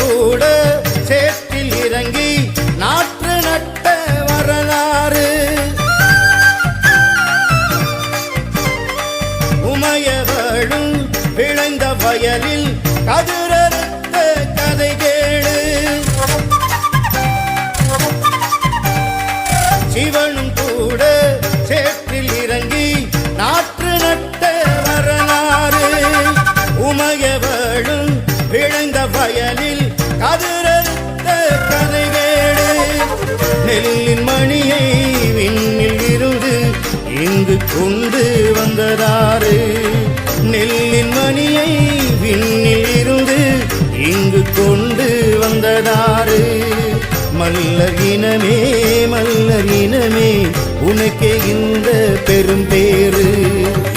கூட சேற்றில் இறங்கி நாற்று நட்ட வரலாறு. கொண்டு வந்ததாறு நெல்லின் மணியை விண்ணில் இருந்து இங்கு கொண்டு வந்ததாறு மல்லர் இனமே மல்லர் இனமே உனக்கே இந்த பெரும் பேரு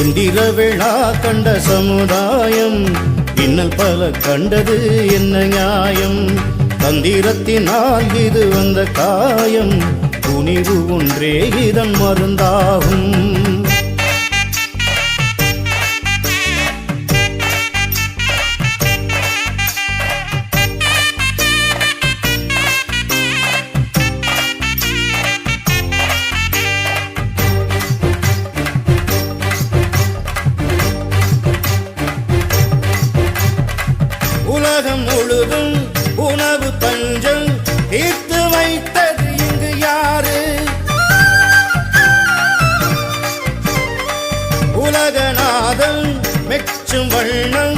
இந்திர விழா கண்ட சமுதாயம் இன்னல் பல கண்டது என்ன நியாயம்? தந்திரத்தினால் இது வந்த காயம் துணிவு ஒன்றே இதன் மருந்தாகும். உணவு தீர்த்து வைத்தது இங்கு யாரு? உலகநாதன் மெச்சும் வண்ணம்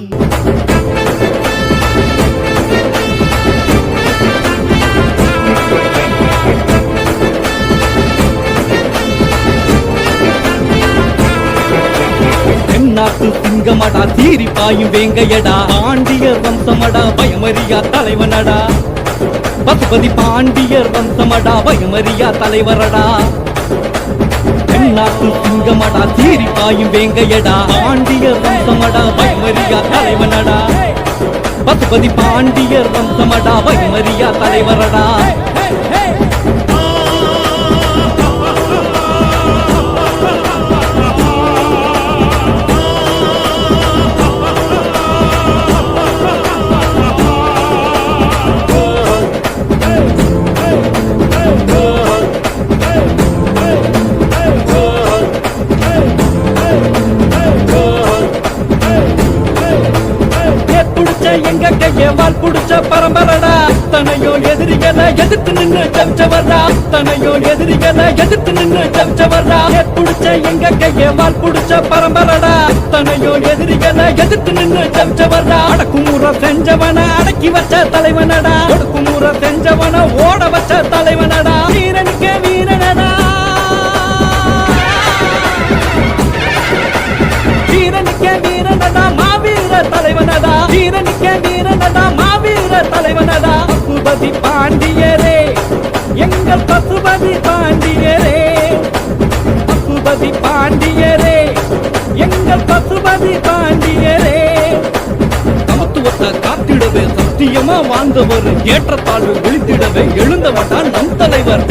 தென்னாட்டு சிங்கமடா தீரி பாயும் வேங்கையடா. பாண்டியர் வம்சமடா பயமறியா தலைவனடா. பசுபதி பாண்டியர் வம்சமடா பயமறியா தலைவரடா. தென்னாட்டு சிங்கமடா தீரி பாயும் வேங்கையடா. பாண்டியர் வம்சமடா பயமறியா தலைவனடா. பசுபதி பாண்டியர் வம்சமடா பயமறியா தலைவரடா. ஏ புடிச்ச புடிச்ச பரம்பரடா. தனையோ எதிரிகளை எதிர்த்து நின்று ஜெயிச்சவர்டா அத்தனையோ எதிரிகளை எதிர்த்து நின்று ஜெயிச்சவர்டா புடிச்ச எங்க கையவால் புடிச்ச பரம்பரடா. அத்தனையோ எதிரிகளை எதிர்த்து நின்று ஜெயிச்சவர்டா அடக்குமுறை செஞ்சவன அடக்கி வச்ச தலைவனடா. ஒடுக்குமுறை செஞ்சவன ஓட வச்ச நிக்க வீரனுக்கே மாவீர தலைவனதா? பசுபதி பாண்டியரே எங்கள் பசுபதி பாண்டியரே. பசுபதி பாண்டியரே எங்கள் பசுபதி பாண்டியரே. சமத்துவத்தை காத்திடவே சத்தியமா வாழ்ந்தவர் ஏற்றத்தாழ்வு விழித்திடவே எழுந்தவர்தான் நம் தலைவர்.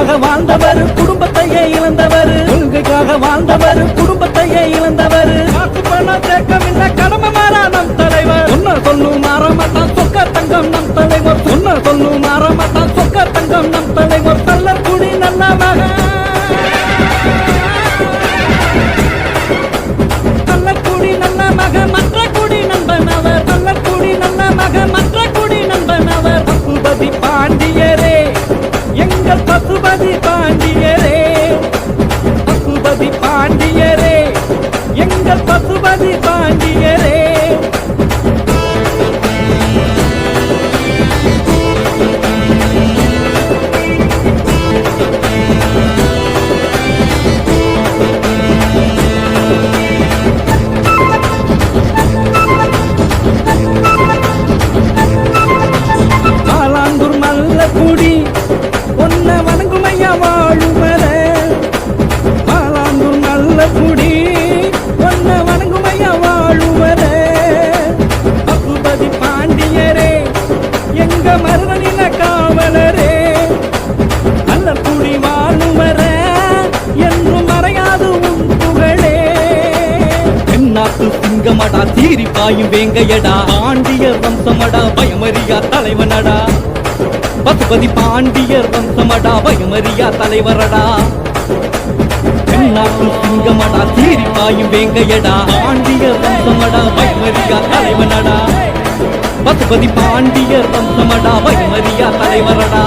கொள்கைக்காக வாழ்ந்தவர் குடும்பத்தையே இழந்தவர் கொள்கைக்காக வாழ்ந்தவர் எங்க மருதனில காவலரே நல்ல குடி வாழுமர என்றும் மறையாது உன் புகழே. தென்னாட்டு சிங்கமடா தீரி பாயும் வேங்கையடா பாண்டியர் வம்சமடா பயமறியா தலைவனடா. பசுபதி பாண்டியர் வம்சமடா பயமறியா தலைவரடா. தென்னாட்டு சிங்கமடா தீரி பாயும் வேங்கையடா பாண்டியர் வம்சமடா பயமறியா தலைவனடா. பசுபதி பாண்டியர் வம்சமடா வைமரியா தலைவரடா.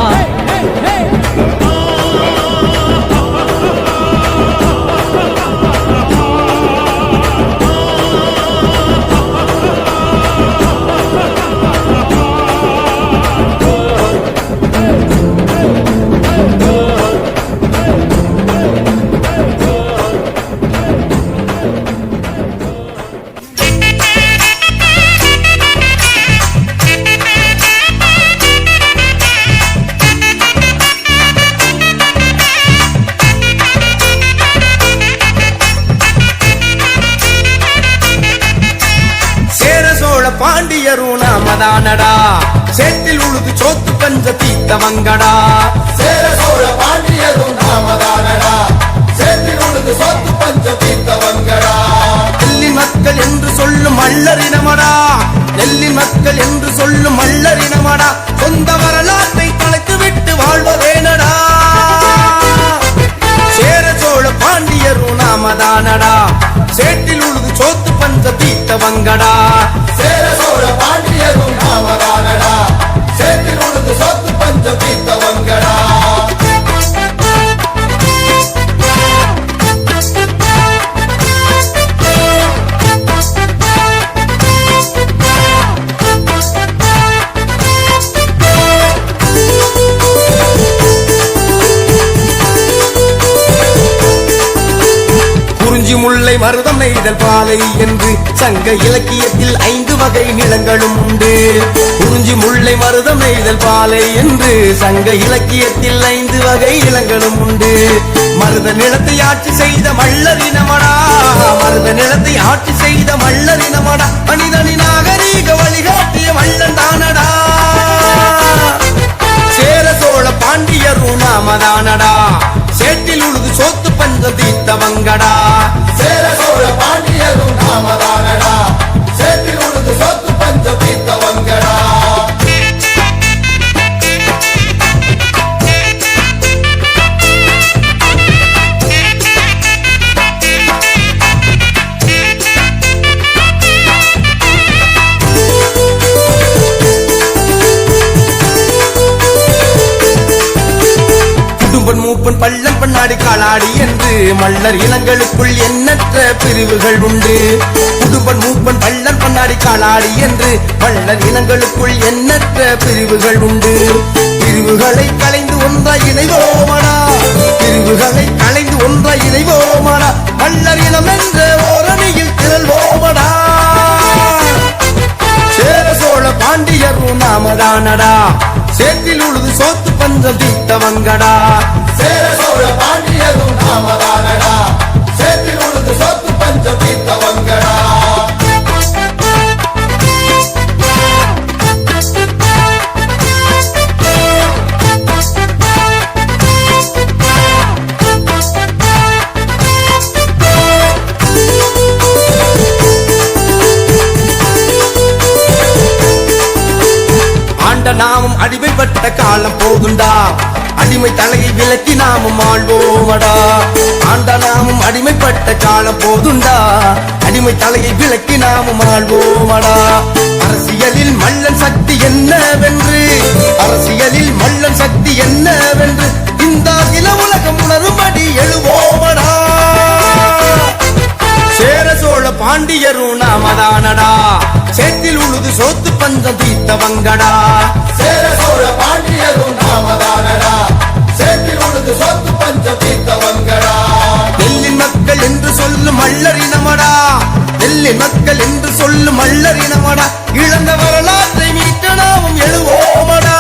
பாண்டியரும் நாமதானடா. சேத்தில் உழுது சோத்து பஞ்ச தீத்தவங்கடா சேர சோழ பாண்டியரும் நாமதானடா. சேத்தில் உழுது சோத்து பஞ்ச தீர்த்தவங்கடா நெல்லி மக்கள் என்று சொல்லும் மல்லரினமடா நெல்லி மக்கள் என்று சொல்லும் மல்லரினமடா சொந்த வரலாற்றை தொலைத்து விட்டு வாழ்வதேனடா. முல்லை மருதம் நெய்தல் பாலை என்று சங்க இலக்கியத்தில் ஐந்து வகை நிலங்களும் உண்டு. குறிஞ்சி முல்லை மருதம் நெய்தல் பாலை என்று சங்க இலக்கியத்தில் ஐந்து வகை நிலங்களும் உண்டு. மருத நிலத்தை ஆட்சி செய்த மல்லரினமடா மருத நிலத்தை ஆட்சி செய்த மல்லரினமடா மனிதனின் நாகரீக வழிகாட்டிய மல்லன் தானடா. சேர சோழ பாண்டியரும் நாமதானடா சேட்டில் உழுது சோத்து பஞ்ச தீர்த்தவங்கடா. சேர பாண்டியரும் நாமதானடா மல்லர் இனங்களுக்குள் எண்ணற்ற பிரிவுகள் உண்டு. புதுப்பன் மூப்பன் பள்ளன் பண்ணாடி காலாடி என்று மல்லர் இனங்களுக்குள் எண்ணற்ற பிரிவுகள் உண்டு. பிரிவுகளை கலைந்து ஒன்றாய் இணைவோமடா. பிரிவுகளை கலைந்து ஒன்றாய் இணைவோமடா. மல்லர் இனம் என்ற ஓரணியில் திரள்வோமடா. சேர சோழ பாண்டியரும் நாமதானடா. சேற்றில் உழுது சோத்து பஞ்சம் தீர்த்தவங்கடா. சேர சோழ பாண்டியரும் நாமதானடா. சேத்தில் உழுது சொத்து பஞ்சம் காலம் போதுண்டா அடிமை தலையை விலக்கி நாமும் ஆழ்வோமடா ஆண்டா நாமும் அடிமைப்பட்ட காலம் போதுண்டா. அடிமை தலையை விலக்கி நாமும் ஆழ்வோமடா அரசியலில் மல்லன் சக்தி என்னவென்று? அரசியலில் மல்லன் சக்தி என்னவென்று? இந்த இள உலகம் உணரும்படி எழுவோமடா. சேர சோழ பாண்டியரும் நாமதானடா. சேத்தில் உழுது சோத்து பஞ்சம் தீர்த்தவங்கடா. சேர சோழ பாண்டியரும் நாமதானடா. உழுது சொத்து பஞ்சம் தீர்த்தவங்கடா நெல்லின் மக்கள் என்று சொல்லும் மல்லரினமடா நெல்லின் மக்கள் என்று சொல்லும் மல்லரினமடா இழந்த வரலாற்றை மீட்ட நாமும் எழுவோமடா.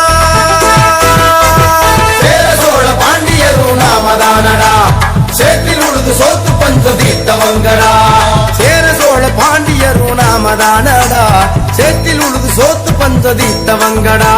சேர சோழ பாண்டியரும் நாமதானடா. சேத்தில் உழுது சொத்து பஞ்சம் தீர்த்தவங்கடா சேர சோழ பாண்டியரும் நாமதானடா. சேற்றில் உழுது சோத்து பஞ்ச தீர்த்தவங்கடா